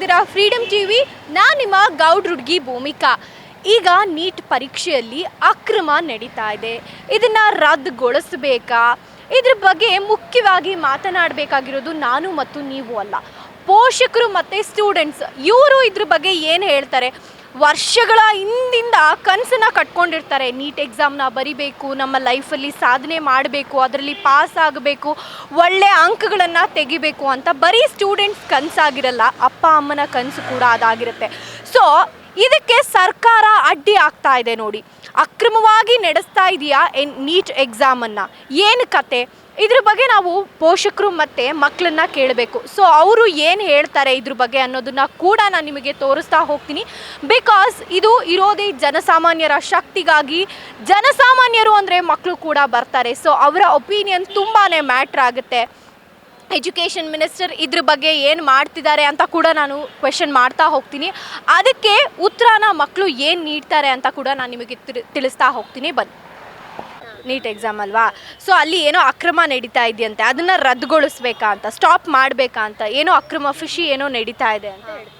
ಇದ್ದೀರಾ freedom TV ನಾನು ನಿಮ್ಮ ಗೌಡ್ ಹುಡುಗಿ ಭೂಮಿಕಾ. ಈಗ ನೀಟ್ ಪರೀಕ್ಷೆಯಲ್ಲಿ ಅಕ್ರಮ ನಡೀತಾ ಇದೆ. ಇದನ್ನ ರದ್ದುಗೊಳಿಸಬೇಕಾ? ಇದ್ರ ಬಗ್ಗೆ ಮುಖ್ಯವಾಗಿ ಮಾತನಾಡಬೇಕಾಗಿರೋದು ನಾನು ಮತ್ತು ನೀವು ಅಲ್ಲ. ಪೋಷಕರು ಮತ್ತು ಸ್ಟೂಡೆಂಟ್ಸ್ ಇವರು ಇದ್ರ ಬಗ್ಗೆ ಏನು ಹೇಳ್ತಾರೆ? ವರ್ಷಗಳ ಹಿಂದಿಂದ ಕನಸನ್ನ ಕಟ್ಕೊಂಡಿರ್ತಾರೆ. ನೀಟ್ ಎಕ್ಸಾಮ್ನ ಬರಿಬೇಕು, ನಮ್ಮ ಲೈಫಲ್ಲಿ ಸಾಧನೆ ಮಾಡಬೇಕು, ಅದರಲ್ಲಿ ಪಾಸ್ ಆಗಬೇಕು, ಒಳ್ಳೆ ಅಂಕಗಳನ್ನು ತೆಗಿಬೇಕು ಅಂತ ಬರೀ ಸ್ಟೂಡೆಂಟ್ಸ್ ಕನಸಾಗಿರಲ್ಲ, ಅಪ್ಪ, ಅಮ್ಮನ ಕನಸು ಕೂಡ ಅದಾಗಿರುತ್ತೆ. ಸೊ ಇದಕ್ಕೆ ಸರ್ಕಾರ ಅಡ್ಡಿ ಆಗ್ತಾ ಇದೆ ನೋಡಿ. ಅಕ್ರಮವಾಗಿ ನಡೆಸ್ತಾ ಇದೆಯಾ ಎನ್ ನೀಟ್ ಎಕ್ಸಾಮನ್ನು ಏನು ಕತೆ? ಇದ್ರ ಬಗ್ಗೆ ನಾವು ಪೋಷಕರು ಮತ್ತು ಮಕ್ಕಳನ್ನ ಕೇಳಬೇಕು. ಸೊ ಅವರು ಏನು ಹೇಳ್ತಾರೆ ಇದ್ರ ಬಗ್ಗೆ ಅನ್ನೋದನ್ನ ಕೂಡ ನಾನು ನಿಮಗೆ ತೋರಿಸ್ತಾ ಹೋಗ್ತೀನಿ. ಬಿಕಾಸ್ ಇದು ಇರೋದೇ ಜನಸಾಮಾನ್ಯರ ಶಕ್ತಿಗಾಗಿ ಜನಸಾಮಾನ್ಯರು ಅಂದರೆ ಮಕ್ಕಳು ಕೂಡ ಬರ್ತಾರೆ. ಸೊ ಅವರ ಒಪಿನಿಯನ್ ತುಂಬಾ ಮ್ಯಾಟ್ರ್ ಆಗುತ್ತೆ. ಎಜುಕೇಷನ್ ಮಿನಿಸ್ಟರ್ ಇದ್ರ ಬಗ್ಗೆ ಏನು ಮಾಡ್ತಿದ್ದಾರೆ ಅಂತ ಕೂಡ ನಾನು ಕ್ವೆಶನ್ ಮಾಡ್ತಾ ಹೋಗ್ತೀನಿ. ಅದಕ್ಕೆ ಉತ್ತರನ ಮಕ್ಕಳು ಏನು ನೀಡ್ತಾರೆ ಅಂತ ಕೂಡ ನಾನು ನಿಮಗೆ ತಿಳಿ- ತಿಳಿಸ್ತಾ ಹೋಗ್ತೀನಿ. ಬನ್ನಿ. ನೀಟ್ ಎಕ್ಸಾಮ್ ಅಲ್ವಾ? ಸೊ ಅಲ್ಲಿ ಏನೋ ಅಕ್ರಮ ನಡೀತಾ ಇದೆಯಂತೆ. ಅದನ್ನ ರದ್ದುಗೊಳಿಸ್ಬೇಕಾ ಅಂತ ಸ್ಟಾಪ್ ಮಾಡಬೇಕಾ ಅಂತ, ಏನೋ ಅಕ್ರಮ, ಫಿಶಿ ಏನೋ ನಡೀತಾ ಇದೆ ಅಂತ ಹೇಳ್ತಿದ್ದಾರೆ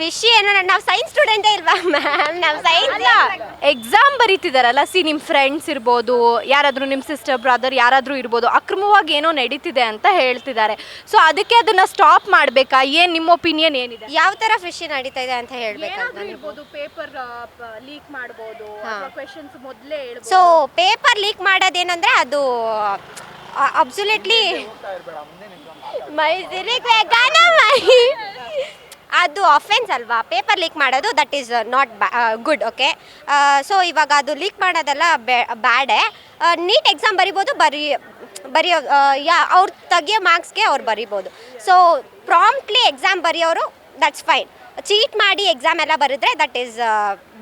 ಫಿಶ್ ಏನೋ ನಾವು ಸೈನ್ಸ್ ಸ್ಟೂಡೆಂಟೇ ಇಲ್ವಾ ಮ್ಯಾಮ್ ನಾವು ಸೈನ್ಸ್ ಎಕ್ಸಾಮ್ ಬರೀತಿದಾರಲ್ಲ ಸಿ ನಿಮ್ಮ ಫ್ರೆಂಡ್ಸ್ ಇರ್ಬೋದು ಯಾರಾದರೂ ನಿಮ್ಮ ಸಿಸ್ಟರ್ ಬ್ರದರ್ ಯಾರಾದರೂ ಇರ್ಬೋದು ಅಕ್ರಮವಾಗಿ ಏನೋ ನಡೀತಿದೆ ಅಂತ ಹೇಳ್ತಿದ್ದಾರೆ. ಸೊ ಅದಕ್ಕೆ ಅದನ್ನ ಸ್ಟಾಪ್ ಮಾಡಬೇಕಾ? ಏನು ನಿಮ್ಮ ಒಪಿನಿಯನ್ ಏನಿದೆ? ಯಾವ ತರ ಫಿಶ್ ನಡೀತಾ ಇದೆ ಅಂತ ಹೇಳ್ಬೇಕು ಪೇಪರ್ ಲೀಕ್ ಮಾಡ್ಬೋದು ಹಾ. ಕ್ವೆಶನ್ಸ್ ಮೊದಲೇ ಸೊ ಪೇಪರ್ ಲೀಕ್ ಮಾಡೋದೇನಂದ್ರೆ ಅದು ಅಬ್ಸುಲೇಟ್ಲಿ ಅದು ಅಫೆನ್ಸ್ ಅಲ್ವಾ? ಪೇಪರ್ ಲೀಕ್ ಮಾಡೋದು that is not good okay so ಇವಾಗ ಅದು ಲೀಕ್ ಮಾಡೋದೆಲ್ಲ ಬ್ಯಾಡೇ. ನೀಟ್ ಎಕ್ಸಾಮ್ ಬರಿಬೋದು, ಬರಿ, ಬರೆಯೋ ಯಾ, ಅವ್ರು ತೆಗಿಯೋ ಮಾರ್ಕ್ಸ್ಗೆ ಅವ್ರು ಬರಿಬೋದು. ಸೊ ಪ್ರಾಂಪ್ಟ್ಲಿ ಎಕ್ಸಾಮ್ ಬರೆಯೋರು ದಟ್ಸ್ ಫೈನ್ ಚೀಟ್ ಮಾಡಿ ಎಕ್ಸಾಮ್ ಎಲ್ಲ ಬರೆದ್ರೆ ದಟ್ ಈಸ್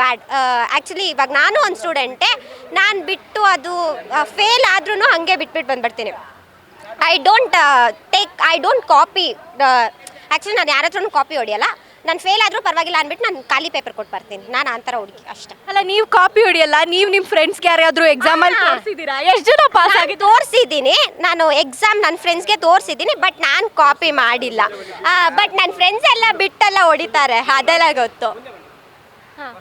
ಬ್ಯಾಡ್ ಆ್ಯಕ್ಚುಲಿ ಇವಾಗ ನಾನು ಒಂದು ಸ್ಟೂಡೆಂಟೇ ನಾನು ಬಿಟ್ಟು ಅದು ಫೇಲ್ ಆದ್ರೂ ಹಂಗೆ ಬಿಟ್ಬಿಟ್ಟು ಬಂದ್ಬಿಡ್ತೀನಿ. I don't take I don't copy actually ನಾನು ಯಾರ ಹತ್ರನೂ ಕಾಪಿ ಹೊಡಿಯಲ್ಲ. ನಾನು ಫೇಲ್ ಆದರೂ ಪರವಾಗಿಲ್ಲ ಅಂದ್ಬಿಟ್ಟು ನಾನು ಖಾಲಿ ಪೇಪರ್ ಕೊಟ್ಟು ಬರ್ತೀನಿ. ನಾನು ಆ ಥರ ಹುಡುಗಿ ಅಷ್ಟೇ. ಅಲ್ಲ ನೀವು ಕಾಪಿ ಹೊಡಿಯಲ್ಲ ನೀವು ನಿಮ್ಮ ಫ್ರೆಂಡ್ಸ್ಗೆ ಯಾರಾದರೂ ಎಕ್ಸಾಮ್ ಅಲ್ಲಿ ಹಾ. ತೋರಿಸಿದ್ದೀರಾ ಎಷ್ಟು ಜನ ಪಾಸ್ ಆಗಿ ತೋರಿಸಿದ್ದೀನಿ. ನಾನು ಎಕ್ಸಾಮ್ ನನ್ನ ಫ್ರೆಂಡ್ಸ್ಗೆ ತೋರಿಸಿದ್ದೀನಿ ಬಟ್ ನಾನು ಕಾಪಿ ಮಾಡಿಲ್ಲ. ಬಟ್ ನನ್ನ ಫ್ರೆಂಡ್ಸ್ ಎಲ್ಲ ಬಿಟ್ಟೆಲ್ಲ ಹೊಡಿತಾರೆ. ಅದೆಲ್ಲ ಗೊತ್ತು. ಹಾಂ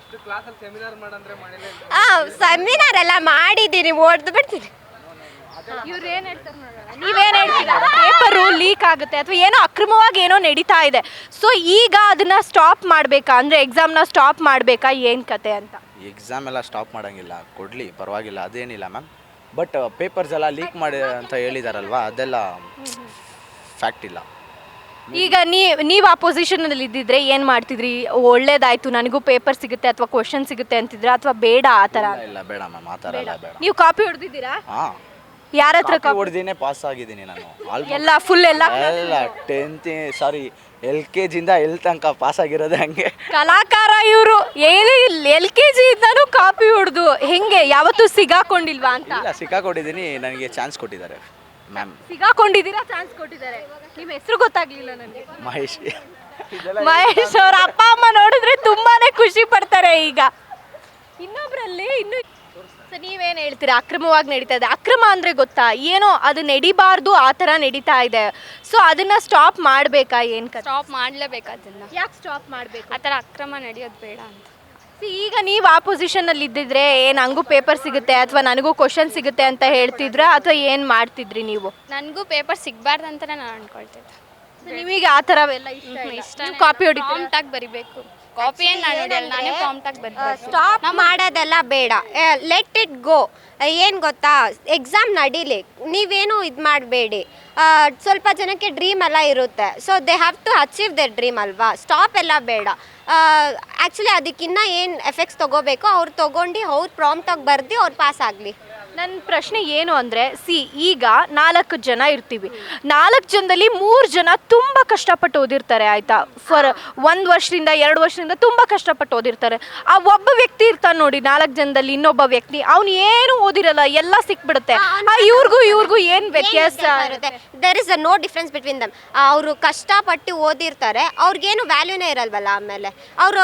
ಸೆಮಿನಾರ್ ಎಲ್ಲ ಮಾಡಿದ್ದೀನಿ ಓಡ್ದು ಬಿಡ್ತೀನಿ ಇವ್ರು ಏನ್ ಹೇಳ್ತಾರೆ ನೋಡೋಣ ನೀವೇನ್ ಹೇಳ್ತೀರಾ? ಪೇಪರು ಲೀಕ್ ಆಗುತ್ತೆ ಅಥವಾ ಏನೋ ಅಕ್ರಮವಾಗಿ ಏನೋ ನಡೀತಾ ಇದೆ. ಸೊ ಈಗ ಅದನ್ನ ಸ್ಟಾಪ್ ಮಾಡ್ಬೇಕಾ? ಅಂದ್ರೆ ಎಕ್ಸಾಮ್ನ ಸ್ಟಾಪ್ ಮಾಡ್ಬೇಕಾ? ಏನ್ ಕತೆ ಅಂತ? ಎಕ್ಸಾಮ್ ಎಲ್ಲ ಸ್ಟಾಪ್ ಮಾಡೋಂಗಿಲ್ಲ. ಕೊಡಲಿ ಪರವಾಗಿಲ್ಲ. ಅದೇನಿಲ್ಲ ಮ್ಯಾಮ್ ಬಟ್ ಪೇಪರ್ಸ್ ಎಲ್ಲ ಲೀಕ್ ಮಾಡಿ ಅಂತ ಹೇಳಿದಾರಲ್ವಾ? ಅದೆಲ್ಲ ಫ್ಯಾಕ್ಟ್ ಇಲ್ಲ. ಈಗ ನೀ ನೀವು ಆ ಪೊಸಿಷನ್ ಅಲ್ಲಿ ಇದ್ದಿದ್ರೆ ಏನ್ ಮಾಡ್ತಿದ್ರಿ? ಒಳ್ಳೇದಾಯ್ತು ನನಗೂ ಪೇಪರ್ ಸಿಗುತ್ತೆ ಅಥವಾ ಕ್ವಶನ್ ಸಿಗುತ್ತೆ ಅಂತಿದ್ರೆ? ಅಥವಾ ಬೇಡ ಆ ತರ? ಇಲ್ಲ, ಇಲ್ಲ ಬೇಡ ಮ್ಯಾಮ್ ಆ ಥರ ಎಲ್ಲ ಬೇಡ. ನೀವು ಕಾಪಿ ಹೊಡೆದಿದ್ದೀರಾ? ಹಾಂ. ಯಾರ ಹತ್ರ ಕಾಪಿ ಹೊಡೆದಿನೇ ಪಾಸ್ ಆಗಿದ್ದೀನಿ ನಾನು ಆಲ್ಮೋಸ್ಟ್ ಎಲ್ಲ ಫುಲ್ ಎಲ್ಲ? ಎಲ್ಲ ಟೆಂತ್ ಸಾರಿ ಎಲ್ ಕೆ ಜಿಂದ ಎಲ್ ತನಕ ಪಾಸ್ ಆಗಿರೋದೇ ಹಂಗೆ. ಕಲಾಕಾರ ಇವರು ಎಲ್ ಕೆ ಜಿ ಇಂದಾನು ಕಾಪಿ ಹೊಡೆದು ಹೆಂಗೆ ಯಾವತ್ತೂ ಸಿಗಾಕೊಂಡಿಲ್ವಾ ಅಂತ? ಇಲ್ಲ ಸಿಕ್ಕಾಕೊಂಡಿದ್ದೀನಿ ನನಗೆ ಚಾನ್ಸ್ ಕೊಟ್ಟಿದ್ದಾರೆ ಮ್ಯಾಮ್ ಸಿಗಾಕೊಂಡಿದ್ದೀರಾ ಚಾನ್ಸ್ ಕೊಟ್ಟಿದ್ದಾರೆ? ನಿಮ್ಮ ಹೆಸರು ಗೊತ್ತಾಗ್ಲಿಲ್ಲ ನನಗೆ. ಮಹೇಶ್. ಮಹೇಶ್ ಅವ್ರ ಅಪ್ಪ ಅಮ್ಮ ನೋಡಿದ್ರೆ ತುಂಬಾನೇ ಖುಷಿ ಪಡ್ತಾರೆ ಈಗ. ಇನ್ನೊಬ್ರಲ್ಲಿ ಇನ್ನು ಸೊ ನೀವೇನು ಹೇಳ್ತೀರಾ? ಅಕ್ರಮವಾಗಿ ನಡೀತಾ ಇದೆ. ಅಕ್ರಮ ಅಂದರೆ ಗೊತ್ತಾ? ಏನೋ ಅದು ನಡಿಬಾರ್ದು ಆ ಥರ ನಡೀತಾ ಇದೆ. ಸೊ ಅದನ್ನು ಸ್ಟಾಪ್ ಮಾಡಬೇಕಾ? ಏನು ಕತೆ ಸ್ಟಾಪ್ ಮಾಡಲೇಬೇಕು ಅದನ್ನು. ಯಾಕೆ ಸ್ಟಾಪ್ ಮಾಡಬೇಕು? ಆ ಥರ ಅಕ್ರಮ ನಡೆಯೋದು ಬೇಡ ಅಂತ. ಈಗ ನೀವು ಆ ಪೊಸಿಷನಲ್ಲಿ ಇದ್ದಿದ್ರೆ ಏನು ನನಗೂ ಪೇಪರ್ ಸಿಗುತ್ತೆ ಅಥವಾ ನನಗೂ ಕ್ವಶನ್ ಸಿಗುತ್ತೆ ಅಂತ ಹೇಳ್ತಿದ್ರ? ಅಥವಾ ಏನು ಮಾಡ್ತಿದ್ರಿ ನೀವು? ನನಗೂ ಪೇಪರ್ ಸಿಗಬಾರ್ದು ಅಂತಲೇ ನಾನು ಅನ್ಕೊಳ್ತಿದ್ದೆ. So ನಿಮಗೆ ಆ ಥರವೆಲ್ಲ ಎಲ್ಲ ಇಷ್ಟ ಇಷ್ಟ ಕಾಪಿ ಹೊಡಿತು ಪ್ರಾಂಪ್ಟಾಗಿ ಬರಿಬೇಕು. ಕಾಪಿ ಏನು ನಾನು ಹೊಡಿಯಲ್ಲ ನಾನೇ ಪ್ರಾಂಪ್ಟಾಗಿ ಬರಿಬೇಕು ಸ್ಟಾಪ್ ಮಾಡೋದೆಲ್ಲ ಬೇಡ. ಲೆಟ್ ಇಟ್ ಗೋ ಏನು ಗೊತ್ತಾ? ಎಕ್ಸಾಮ್ ನಡೀಲಿ. ನೀವೇನು ಇದು ಮಾಡಬೇಡಿ. ಸ್ವಲ್ಪ ಜನಕ್ಕೆ ಡ್ರೀಮ್ ಎಲ್ಲ ಇರುತ್ತೆ. So they have to achieve their dream ಅಲ್ವಾ? ಸ್ಟಾಪ್ ಎಲ್ಲ ಬೇಡ. ಆ್ಯಕ್ಚುಲಿ ಅದಕ್ಕಿನ್ನ ಏನು ಎಫೆಕ್ಟ್ಸ್ ತೊಗೋಬೇಕು ಅವ್ರು ತೊಗೊಂಡು ಅವ್ರು ಪ್ರಾಂಪ್ಟಾಗಿ ಬರ್ದು ಅವ್ರು ಪಾಸ್ ಆಗಲಿ. ನನ್ನ ಪ್ರಶ್ನೆ ಏನು ಅಂದರೆ ಸಿ ಈಗ ನಾಲ್ಕು ಜನ ಇರ್ತೀವಿ. ನಾಲ್ಕು ಜನದಲ್ಲಿ ಮೂರು ಜನ ತುಂಬ ಕಷ್ಟಪಟ್ಟು ಓದಿರ್ತಾರೆ ಆಯಿತಾ? ಫಾರ್ ಒಂದು ವರ್ಷದಿಂದ ಎರಡು ವರ್ಷದಿಂದ ತುಂಬ ಕಷ್ಟಪಟ್ಟು ಓದಿರ್ತಾರೆ. ಆ ಒಬ್ಬ ವ್ಯಕ್ತಿ ಇರ್ತಾನೆ ನೋಡಿ ನಾಲ್ಕು ಜನದಲ್ಲಿ ಇನ್ನೊಬ್ಬ ವ್ಯಕ್ತಿ. ಅವ್ನು ಏನು ಓದಿರಲ್ಲ ಎಲ್ಲ ಸಿಕ್ಬಿಡುತ್ತೆ. ಆ ಇವ್ರಿಗೂ ಇವ್ರಿಗೂ ಏನು ವ್ಯತ್ಯಾಸ? ಇರುತ್ತೆ there is a no difference between them ಅವರು ಕಷ್ಟಪಟ್ಟು ಓದಿರ್ತಾರೆ ಅವ್ರಿಗೇನು ವ್ಯಾಲ್ಯೂನೇ ಇರಲ್ವಲ್ಲ ಆಮೇಲೆ. ಅವರು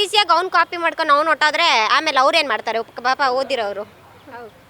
ಈಸಿಯಾಗಿ ಅವ್ನು ಕಾಪಿ ಮಾಡ್ಕೊಂಡು ಅವ್ನು ಹೊಟ್ಟಾದ್ರೆ ಆಮೇಲೆ ಅವ್ರು ಏನು ಮಾಡ್ತಾರೆ? ಪಾಪ ಓದಿರೋರು. ಓಕೆ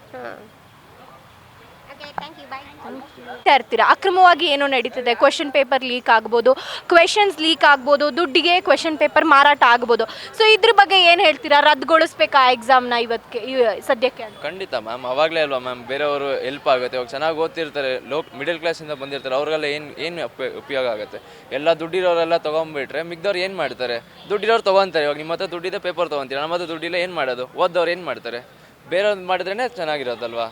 ಇರ್ತೀರಾ? ಅಕ್ರಮವಾಗಿ ಏನೋ ನಡೀತದೆ. ಕ್ವೆಶನ್ ಪೇಪರ್ ಲೀಕ್ ಆಗ್ಬೋದು. ಕ್ವೆಶನ್ಸ್ ಲೀಕ್ ಆಗ್ಬೋದು. ದುಡ್ಡಿಗೆ ಕ್ವೆಶನ್ ಪೇಪರ್ ಮಾರಾಟ ಆಗ್ಬೋದು. ಸೊ ಇದ್ರ ಬಗ್ಗೆ ಏನು ಹೇಳ್ತೀರಾ? ರದ್ದುಗೊಳಿಸ್ಬೇಕಾ ಎಕ್ಸಾಮ್ನ ಇವತ್ತಿಗೆ ಇವ- ಸದ್ಯಕ್ಕೆ ಖಂಡಿತ ಮ್ಯಾಮ್ ಅವಾಗಲೇ ಅಲ್ವಾ ಮ್ಯಾಮ್ ಬೇರೆಯವರು ಹೆಲ್ಪ್ ಆಗುತ್ತೆ. ಇವಾಗ ಚೆನ್ನಾಗಿ ಓದ್ತಿರ್ತಾರೆ. ಲೋ ಮಿಡಲ್ ಕ್ಲಾಸಿಂದ ಬಂದಿರ್ತಾರೆ. ಅವ್ರಿಗೆಲ್ಲ ಏನು ಏನು ಉಪಯೋಗ ಆಗುತ್ತೆ? ಎಲ್ಲ ದುಡ್ಡಿರೋರೆಲ್ಲ ತೊಗೊಂಬಿಟ್ರೆ ಮಿಗ್ದವ್ರು ಏನು ಮಾಡ್ತಾರೆ? ದುಡ್ಡಿರೋರು ತೊಗೊತಾರೆ. ಇವಾಗ ನಿಮ್ಮ ಹತ್ರ ದುಡ್ಡಿದೆ ಪೇಪರ್ ತೊಗೊತೀರ? ನಮ್ಮ ಹತ್ರ ದುಡ್ಡಿಲ್ಲ ಏನು ಮಾಡೋದು? ಓದೋರು ಏನು ಮಾಡ್ತಾರೆ? ಬೇರೆಯವ್ರು ಮಾಡಿದ್ರೇ ಚೆನ್ನಾಗಿರೋದಲ್ವಾ?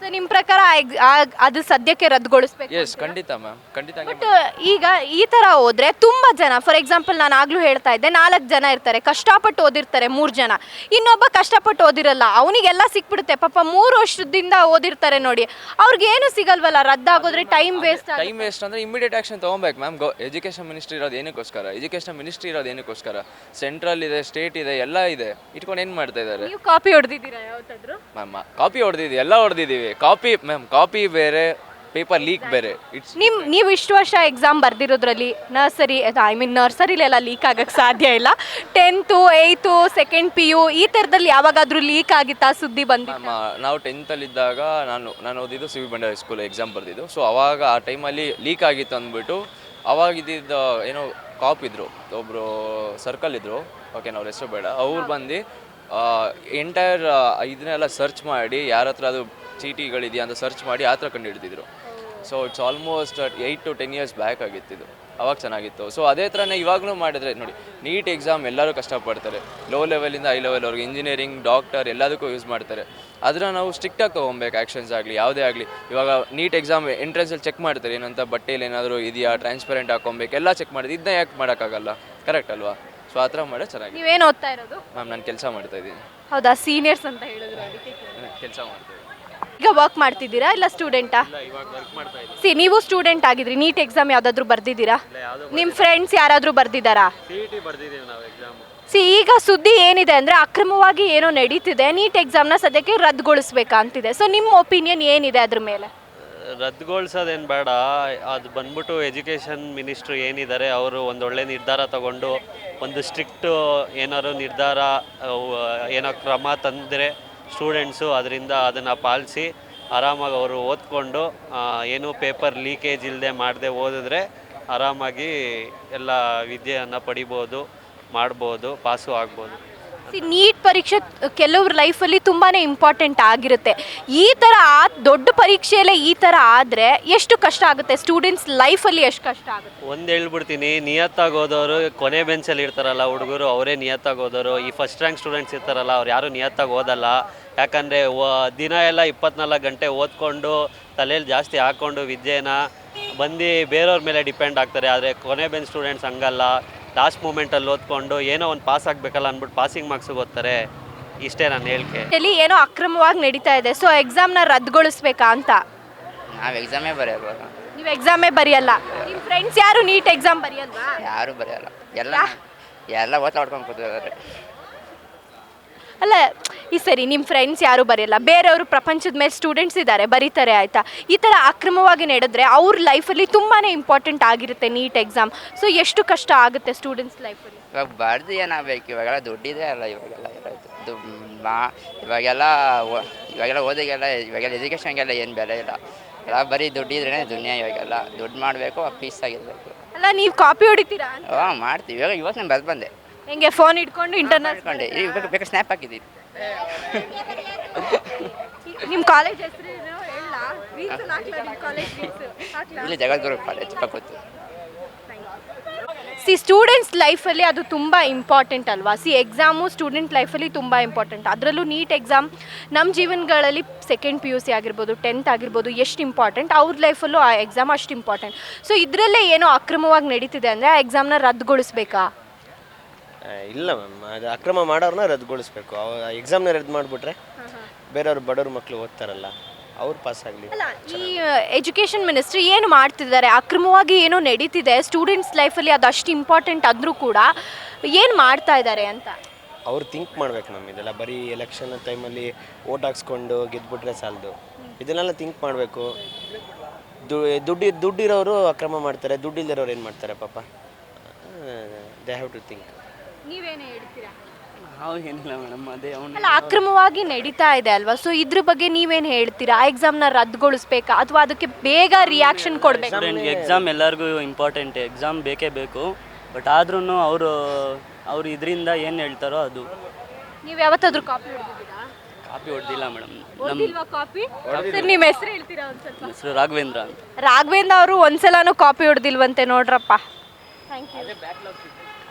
ಸೊ ನಿಮ್ಮ ಪ್ರಕಾರ ಆ ex- ಆ- ಅದು ಸದ್ಯಕ್ಕೆ ರದ್ದುಗೊಳಿಸ್ಬೇಕು ಎಸ್ ಖಂಡಿತ ಮ್ಯಾಮ್ ಖಂಡಿತ ಬಟ್ ಈಗ ಈ ತರ ಹೋದ್ರೆ ತುಂಬಾ ಜನ ಫಾರ್ ಎಕ್ಸಾಂಪಲ್ ನಾನು ಆಗ್ಲೂ ಹೇಳ್ತಾ ಇದ್ದೆ ನಾಲ್ಕು ಜನ ಇರ್ತಾರೆ ಕಷ್ಟಪಟ್ಟು ಓದಿರ್ತಾರೆ ಮೂರು ಜನ. ಇನ್ನೊಬ್ಬ ಕಷ್ಟಪಟ್ಟು ಓದಿರಲ್ಲ ಅವನಿಗೆಲ್ಲ ಸಿಕ್ಬಿಡುತ್ತೆ. ಪಾಪ ಮೂರು ವರ್ಷದಿಂದ ಓದಿರ್ತಾರೆ ನೋಡಿ. ಅವ್ರಿಗೆ ಏನು ಸಿಗಲ್ವಲ್ಲ ರದ್ದಾಗೋದ್ರೆ ಟೈಮ್ ವೇಸ್ಟ್ ಟೈಮ್ ವೇಸ್ಟ್ ಅಂದ್ರೆ ಇಮಿಡಿಯೇಟ್ ಆಕ್ಷನ್ ತಗೋಬೇಕು ಮ್ಯಾಮ್ ಗೋ ಎಜುಕೇಷನ್ ಮಿನಿಸ್ಟ್ರಿ ಇರೋದು ಏನಕ್ಕೋಸ್ಕರ? ಎಜುಕೇಷನ್ ಮಿನಿಸ್ಟ್ರಿ ಇರೋದು ಏನಕ್ಕೋಸ್ಕರ? ಸೆಂಟ್ರಲ್ ಇದೆ ಸ್ಟೇಟ್ ಇದೆ ಎಲ್ಲ ಇದೆ. ಇಟ್ಕೊಂಡು ಏನು ಮಾಡ್ತಾ ಇದ್ದಾರೆ? ನೀವು ಕಾಪಿ ಹೊಡೆದಿದ್ದೀರಾ ಯಾವತ್ತಾದ್ರು? ಮ್ಯಾಮ್ ಕಾಪಿ ಹೊಡೆದಿದ್ದೀವಿ ಎಲ್ಲ ಹೊಡೆದಿದ್ದೀವಿ. ಕಾಪಿ ಮ್ಯಾಮ್ ಕಾಪಿ ಬೇರೆ ಪೇಪರ್ ಲೀಕ್ ಬೇರೆ. ಇಟ್ಸ್ ನಿಮ್ ನೀವು ಇಷ್ಟು ವರ್ಷ ಎಕ್ಸಾಮ್ ಬರ್ದಿರೋದ್ರಲ್ಲಿ ನರ್ಸರಿ ಐ ಮೀನ್ ನರ್ಸರಿಲೆಲ್ಲ ಲೀಕ್ ಆಗಕ್ಕೆ ಸಾಧ್ಯ ಇಲ್ಲ. Tenth eighth second P U ಈ ಥರದಲ್ಲಿ ಯಾವಾಗಾದ್ರೂ ಲೀಕ್ ಆಗಿತ್ತಾ ಸುದ್ದಿ ಬಂದು ಮ್ಯಾಮ್ ನಾವು ಟೆಂತಲ್ಲಿದ್ದಾಗ ನಾನು ನಾನು ಓದಿದ್ದು ಸಿ ವಿ ಬಂಡ ಸ್ಕೂಲ್ ಎಕ್ಸಾಮ್ ಬರೆದಿದ್ದು. ಸೊ ಅವಾಗ ಆ ಟೈಮಲ್ಲಿ ಲೀಕ್ ಆಗಿತ್ತು ಅಂದ್ಬಿಟ್ಟು ಅವಾಗ ಇದ್ದಿದ್ದ ಏನೋ ಕಾಪ್ ಇದ್ರು ಒಬ್ಬರು ಸರ್ಕಲ್ ಇದ್ರು. ಓಕೆ ನಾವು ಹೆಸರು ಬೇಡ. ಅವ್ರು ಬಂದು ಎಂಟೈರ್ ಇದನ್ನೆಲ್ಲ ಸರ್ಚ್ ಮಾಡಿ ಯಾರ ಹತ್ರ ಅದು ಚೀಟಿಗಳಿದೆಯಾ ಅಂತ ಸರ್ಚ್ ಮಾಡಿ ಆ ಥರ ಕಂಡು ಹಿಡಿದಿದ್ರು so it's almost eight to ten years back ಆಗಿತ್ತಿದ್ದು ಅವಾಗ ಚೆನ್ನಾಗಿತ್ತು. ಸೊ ಅದೇ ಥರನೇ ಇವಾಗಲೂ ಮಾಡಿದ್ರೆ ನೋಡಿ ನೀಟ್ ಎಕ್ಸಾಮ್ ಎಲ್ಲರೂ ಕಷ್ಟಪಡ್ತಾರೆ. ಲೋ ಲೆವೆಲಿಂದ ಹೈ ಅವ್ರಿಗೆ ಇಂಜಿನಿಯರಿಂಗ್ ಡಾಕ್ಟರ್ ಎಲ್ಲದಕ್ಕೂ ಯೂಸ್ ಮಾಡ್ತಾರೆ. ಅದರ ನಾವು ಸ್ಟ್ರಿಕ್ಟಾಗಿ ತೊಗೊಬೇಕು ಆ್ಯಕ್ಷನ್ಸ್ ಆಗಲಿ ಯಾವುದೇ ಆಗಲಿ. ಇವಾಗ ನೀಟ್ ಎಕ್ಸಾಮ್ ಎಂಟ್ರೆನ್ಸಲ್ಲಿ ಚೆಕ್ ಮಾಡ್ತಾರೆ ಏನಂತ ಬಟ್ಟೆಯಲ್ಲಿ ಏನಾದರೂ ಇದೆಯಾ ಟ್ರಾನ್ಸ್ಪರೆಂಟ್ ಹಾಕೊಬೇಕು ಎಲ್ಲ ಚೆಕ್ ಮಾಡಿದ್ರು ಇದನ್ನ ಯಾಕೆ ಮಾಡೋಕ್ಕಾಗಲ್ಲ? ಕರೆಕ್ಟ್ ಅಲ್ವಾ? ಸೊ ಆ ಥರ ಮಾಡೋ ಚೆನ್ನಾಗಿ ನೀವೇನು ಓದ್ತಾ ಇರೋದು? ಮ್ಯಾಮ್ ನಾನು ಕೆಲಸ ಮಾಡ್ತಾ ಇದ್ದೀನಿ. ಹೌದಾ? ಸೀನಿಯರ್ಸ್ ಅಂತ ಹೇಳಿದ್ರು ಅದಕ್ಕೆ ಕೆಲಸ ಮಾಡ್ತಾ ಇದ್ದೀನಿ. ಈಗ ವರ್ಕ್ ಮಾಡ್ತಿದ್ದೀರಾ ಇಲ್ಲ ಸ್ಟೂಡೆಂಟಾ ಸಿ ನೀವು ಸ್ಟೂಡೆಂಟ್ ಆಗಿದ್ರಿ ನೀಟ್ ಎಕ್ಸಾಮ್ ಯಾವ್ದಾದ್ರು ಬರ್ದಿದ್ದೀರಾ? ನಿಮ್ಮ ಫ್ರೆಂಡ್ಸ್ ಯಾರಾದರೂ ಬರ್ದಿದ್ದಾರಾ? ಸಿ ಈಗ ಸುದ್ದಿ ಏನಿದೆ ಅಂದ್ರೆ ಅಕ್ರಮವಾಗಿ ಏನೋ ನಡೀತಿದೆ ನೀಟ್ ಎಕ್ಸಾಮ್ನ ಸದ್ಯಕ್ಕೆ ರದ್ದುಗೊಳಿಸ್ಬೇಕಾ ಅಂತಿದೆ. ಸೊ ನಿಮ್ಮ ಒಪಿನಿಯನ್ ಏನಿದೆ ಅದ್ರ ಮೇಲೆ? ರದ್ದುಗೊಳಿಸೋದೇನು ಬೇಡ ಅದು ಬಂದ್ಬಿಟ್ಟು ಎಜುಕೇಷನ್ ಮಿನಿಸ್ಟ್ರು ಏನಿದ್ದಾರೆ ಅವರು ಒಂದು ಒಳ್ಳೆ ನಿರ್ಧಾರ ತಗೊಂಡು ಒಂದು ಸ್ಟ್ರಿಕ್ಟು ಏನಾದ್ರು ನಿರ್ಧಾರ ಏನೋ ಕ್ರಮ ತಂದರೆ ಸ್ಟೂಡೆಂಟ್ಸು ಅದರಿಂದ ಅದನ್ನು ಪಾಲಿಸಿ ಆರಾಮಾಗಿ ಅವರು ಓದ್ಕೊಂಡು ಏನೂ ಪೇಪರ್ ಲೀಕೇಜ್ ಇಲ್ಲದೆ ಮಾಡದೆ ಓದಿದ್ರೆ ಆರಾಮಾಗಿ ಎಲ್ಲ ವಿದ್ಯೆಯನ್ನು ಪಡಿಬೋದು, ಮಾಡ್ಬೋದು ಪಾಸು ಆಗ್ಬೋದು. ನೀಟ್ ಪರೀಕ್ಷೆ ಕೆಲವ್ರ ಲೈಫಲ್ಲಿ ತುಂಬಾ ಇಂಪಾರ್ಟೆಂಟ್ ಆಗಿರುತ್ತೆ. ಈ ಥರ ದೊಡ್ಡ ಪರೀಕ್ಷೆಯಲ್ಲೇ ಈ ಥರ ಆದರೆ ಎಷ್ಟು ಕಷ್ಟ ಆಗುತ್ತೆ? ಸ್ಟೂಡೆಂಟ್ಸ್ ಲೈಫಲ್ಲಿ ಎಷ್ಟು ಕಷ್ಟ ಆಗುತ್ತೆ? ಒಂದು ಹೇಳ್ಬಿಡ್ತೀನಿ ನಿಯತ್ತಾಗಿ ಕೊನೆ ಬೆಂಚಲ್ಲಿ ಇರ್ತಾರಲ್ಲ ಹುಡುಗರು, ಅವರೇ ನಿಯತ್ತಾಗಿ ಈ ಫಸ್ಟ್ ರ್ಯಾಂಕ್ ಸ್ಟೂಡೆಂಟ್ಸ್ ಇರ್ತಾರಲ್ಲ, ಅವ್ರು ಯಾರು ನಿಯತ್ತಾಗಿ ಓದಲ್ಲ. ಯಾಕಂದರೆ ದಿನ ಎಲ್ಲ ಇಪ್ಪತ್ನಾಲ್ಕು ಗಂಟೆ ಓದ್ಕೊಂಡು ತಲೆಯಲ್ಲಿ ಜಾಸ್ತಿ ಹಾಕ್ಕೊಂಡು ವಿದ್ಯೆನ ಬಂದು ಬೇರೆಯವ್ರ ಮೇಲೆ ಡಿಪೆಂಡ್ ಆಗ್ತಾರೆ. ಆದರೆ ಕೊನೆ ಬೆಂಚ್ ಸ್ಟೂಡೆಂಟ್ಸ್ ಹಂಗಲ್ಲ. ಲಾಸ್ಟ್ ಮೂಮೆಂಟಲ್ಲಿ ಓದ್ಕೊಂಡು ಏನೋ ಒಂದು ಪಾಸ್ ಆಗಬೇಕಲ್ಲ ಅಂದ್ಬಿಟ್ಟು ಪಾಸಿಂಗ್ ಮಾರ್ಕ್ಸಿಗೆ ಓದ್ತಾರೆ. ಇಷ್ಟೇ ನಾನು ಹೇಳಿಕೆ. ಇಲ್ಲಿ ಏನೋ ಅಕ್ರಮವಾಗಿ ನಡೀತಾ ಇದೆ. ಸೊ ಎಕ್ಸಾಮ್ನ ರದ್ದುಗೊಳಿಸ್ಬೇಕಾ ಅಂತ? ನಾವು ಎಕ್ಸಾಮೇ ಬರೆಯಲ್ವಲ್ಲ ನೀವು ಎಕ್ಸಾಮೇ ಬರೆಯಲ್ಲ. ನಿಮ್ಮ ಫ್ರೆಂಡ್ಸ್ ಯಾರು ನೀಟ್ ಎಕ್ಸಾಮ್ ಬರೆಯಲ್ವಾ? ಯಾರು ಬರೆಯಲ್ಲ. ಎಲ್ಲ ಎಲ್ಲ ಓದ್ತಾ ಹೊಡ್ಕೊಂಡು ಕೂತಿದ್ದಾರೆ. ಅಲ್ಲ ಈ ಸರಿ ನಿಮ್ಮ ಫ್ರೆಂಡ್ಸ್ ಯಾರು ಬರೆಯಲ್ಲ. ಬೇರೆಯವರು ಪ್ರಪಂಚದ ಮೇಲೆ ಸ್ಟೂಡೆಂಟ್ಸ್ ಇದ್ದಾರೆ ಬರೀತಾರೆ ಆಯಿತಾ? ಈ ಥರ ಅಕ್ರಮವಾಗಿ ನಡೆದ್ರೆ ಅವ್ರ ಲೈಫಲ್ಲಿ ತುಂಬಾ ಇಂಪಾರ್ಟೆಂಟ್ ಆಗಿರುತ್ತೆ ನೀಟ್ ಎಕ್ಸಾಮ್ ಸೊ ಎಷ್ಟು ಕಷ್ಟ ಆಗುತ್ತೆ ಸ್ಟೂಡೆಂಟ್ಸ್ ಲೈಫಲ್ಲಿ ಇವಾಗ ಬರ್ದು ಏನಾಗಬೇಕು? ಇವಾಗೆಲ್ಲ ದುಡ್ಡಿದೆ ಅಲ್ಲ ಇವಾಗೆಲ್ಲ ಇರೋದು. ದುಡ್ಡು ಮಾ ಇವಾಗೆಲ್ಲ ಓ- ಇವಾಗೆಲ್ಲ ಓದಿಗೆಲ್ಲ ಇವಾಗೆಲ್ಲ ಎಜುಕೇಷನ್ಗೆಲ್ಲ ಏನು ಬೆಲೆ ಇಲ್ಲ. ಎಲ್ಲ ಬರೀ ದುಡ್ಡಿದ್ರೇ ದುನಿಯಾ ಇವಾಗೆಲ್ಲ. ದುಡ್ಡು ಮಾಡಬೇಕು ಪೀಸ್ ಆಗಿರಬೇಕು. ಅಲ್ಲ ನೀವು ಕಾಪಿ ಹೊಡಿತೀರಾ? ಹಾಂ ಮಾಡ್ತೀವಿ. ಇವಾಗ ಇವತ್ತು ನಾನು ಬರ್ದು ಬಂದೆ. ಹೆಂಗೆ ಫೋನ್ ಇಟ್ಕೊಂಡು ಇಂಟರ್ನೆಟ್ ಇವಾಗ ಬೇಕಾದ್ರೆ ಸ್ನ್ಯಾಪ್ ಹಾಕಿದ್ದೀನಿ. ನಿಮ್ಮ ಕಾಲೇಜ್ ಹೆಸರು ಹೇಳ. ಕಾಲೇಜ್ ಇಲ್ಲಿ ಜಗದ್ಗುರು ಕಾಲೇಜ್ ಪಕ್ಕತ್ತು ಸಿ ಸ್ಟೂಡೆಂಟ್ಸ್ ಲೈಫಲ್ಲಿ ಅದು ತುಂಬ ಇಂಪಾರ್ಟೆಂಟ್ ಅಲ್ವಾ? ಸಿ ಎಕ್ಸಾಮು ಸ್ಟೂಡೆಂಟ್ ಲೈಫಲ್ಲಿ ತುಂಬ ಇಂಪಾರ್ಟೆಂಟ್ ಅದರಲ್ಲೂ ನೀಟ್ ಎಕ್ಸಾಮ್ ನಮ್ಮ ಜೀವನಗಳಲ್ಲಿ ಸೆಕೆಂಡ್ ಪಿ ಯು ಸಿ ಆಗಿರ್ಬೋದು ಟೆಂತ್ ಆಗಿರ್ಬೋದು ಎಷ್ಟು ಇಂಪಾರ್ಟೆಂಟ್ ಅವ್ರ ಲೈಫಲ್ಲೂ ಆ ಎಕ್ಸಾಮ್ ಅಷ್ಟು ಇಂಪಾರ್ಟೆಂಟ್ ಸೊ ಇದರಲ್ಲೇ ಏನೋ ಅಕ್ರಮವಾಗಿ ನಡೀತಿದೆ ಅಂದರೆ ಆ ಎಕ್ಸಾಮ್ನ ರದ್ದುಗೊಳಿಸ್ಬೇಕಾ? ಆ, ಇಲ್ಲ ಮ್ಯಾಮ್ ಅದು ಅಕ್ರಮ ಮಾಡೋರನ್ನ ರದ್ದುಗೊಳಿಸ್ಬೇಕು. ಅವ ಎಕ್ಸಾಮ್ನ ರದ್ದು ಮಾಡಿಬಿಟ್ರೆ ಬೇರೆಯವ್ರು ಬಡವ್ರ ಮಕ್ಕಳು ಓದ್ತಾರಲ್ಲ ಅವ್ರು ಪಾಸ್ ಆಗಲಿ. ಅಲ್ಲ ಈ ಎಜುಕೇಷನ್ ಮಿನಿಸ್ಟ್ರಿ ಏನು ಮಾಡ್ತಿದ್ದಾರೆ? ಅಕ್ರಮವಾಗಿ ಏನೋ ನಡೀತಿದೆ? ಸ್ಟೂಡೆಂಟ್ಸ್ ಲೈಫಲ್ಲಿ ಅದು ಅಷ್ಟು ಇಂಪಾರ್ಟೆಂಟ್ ಆದರೂ ಕೂಡ ಏನು ಮಾಡ್ತಾ ಇದ್ದಾರೆ ಅಂತ? ಅವ್ರು ಥಿಂಕ್ ಮಾಡ್ಬೇಕು ಮ್ಯಾಮ್ ಇದೆಲ್ಲ. ಬರೀ ಎಲೆಕ್ಷನ್ ಟೈಮಲ್ಲಿ ಓಟ್ ಹಾಕ್ಸ್ಕೊಂಡು ಗೆದ್ಬಿಟ್ರೆ ಸಾಲದು. ಇದನ್ನೆಲ್ಲ ಥಿಂಕ್ ಮಾಡಬೇಕು. ದುಡ್ಡು ದುಡ್ಡಿರೋರು ಅಕ್ರಮ ಮಾಡ್ತಾರೆ ದುಡ್ಡಿಲ್ದಿರೋರು ಏನು ಮಾಡ್ತಾರೆ ಪಾಪ? ದೇ ಹ್ಯಾವ್ ಟು ಥಿಂಕ್ ನೀವೇನು ಹೇಳ್ತೀರಾ? ಏನಿಲ್ಲ ಮೇಡಮ್ ಅದೇ ಅವನು ಅಲ್ಲ ಅಕ್ರಮವಾಗಿ ನಡೀತಾ ಇದೆ ಅಲ್ವಾ? ಸೊ ಇದ್ರ ಬಗ್ಗೆ ನೀವೇನು ಹೇಳ್ತೀರಾ? ಎಕ್ಸಾಮ್ನ ರದ್ದುಗೊಳಿಸ್ಬೇಕಾ? ಅಥವಾ ಅದಕ್ಕೆ ಬೇಗ ರಿಯಾಕ್ಷನ್ ಕೊಡ್ಬೇಕು? ಸ್ಟೂಡೆಂಟ್ಗೆ ಎಕ್ಸಾಮ್ ಎಲ್ಲರಿಗೂ ಇಂಪಾರ್ಟೆಂಟ್ ಎಕ್ಸಾಮ್ ಬೇಕೇ ಬೇಕು. ಬಟ್ ಆದ್ರೂ ಅವರು ಅವ್ರು ಇದರಿಂದ ಏನು ಹೇಳ್ತಾರೋ ಅದು. ನೀವು ಯಾವತ್ತಾದ್ರೂ ಕಾಪಿ ಹೊಡೆದಿದ್ದೀರಾ? ಕಾಪಿ ಹೊಡೆದಿಲ್ಲ ಮೇಡಮ್. ನಮ್ಮ ಹೊಡೆದಿಲ್ವಾ ಕಾಪಿ ಸರ್ ನಿಮ್ಮ ಹೆಸರು ಹೇಳ್ತೀರಾ ಒಂದು ಸ್ವಲ್ಪ? ಹೆಸರು ರಾಘವೇಂದ್ರ ಅಂತ. ರಾಘವೇಂದ್ರ ಅವರು ಒಂದ್ಸಲನೂ ಕಾಪಿ ಹೊಡೆದಿಲ್ವಂತೆ ನೋಡ್ರಪ್ಪ.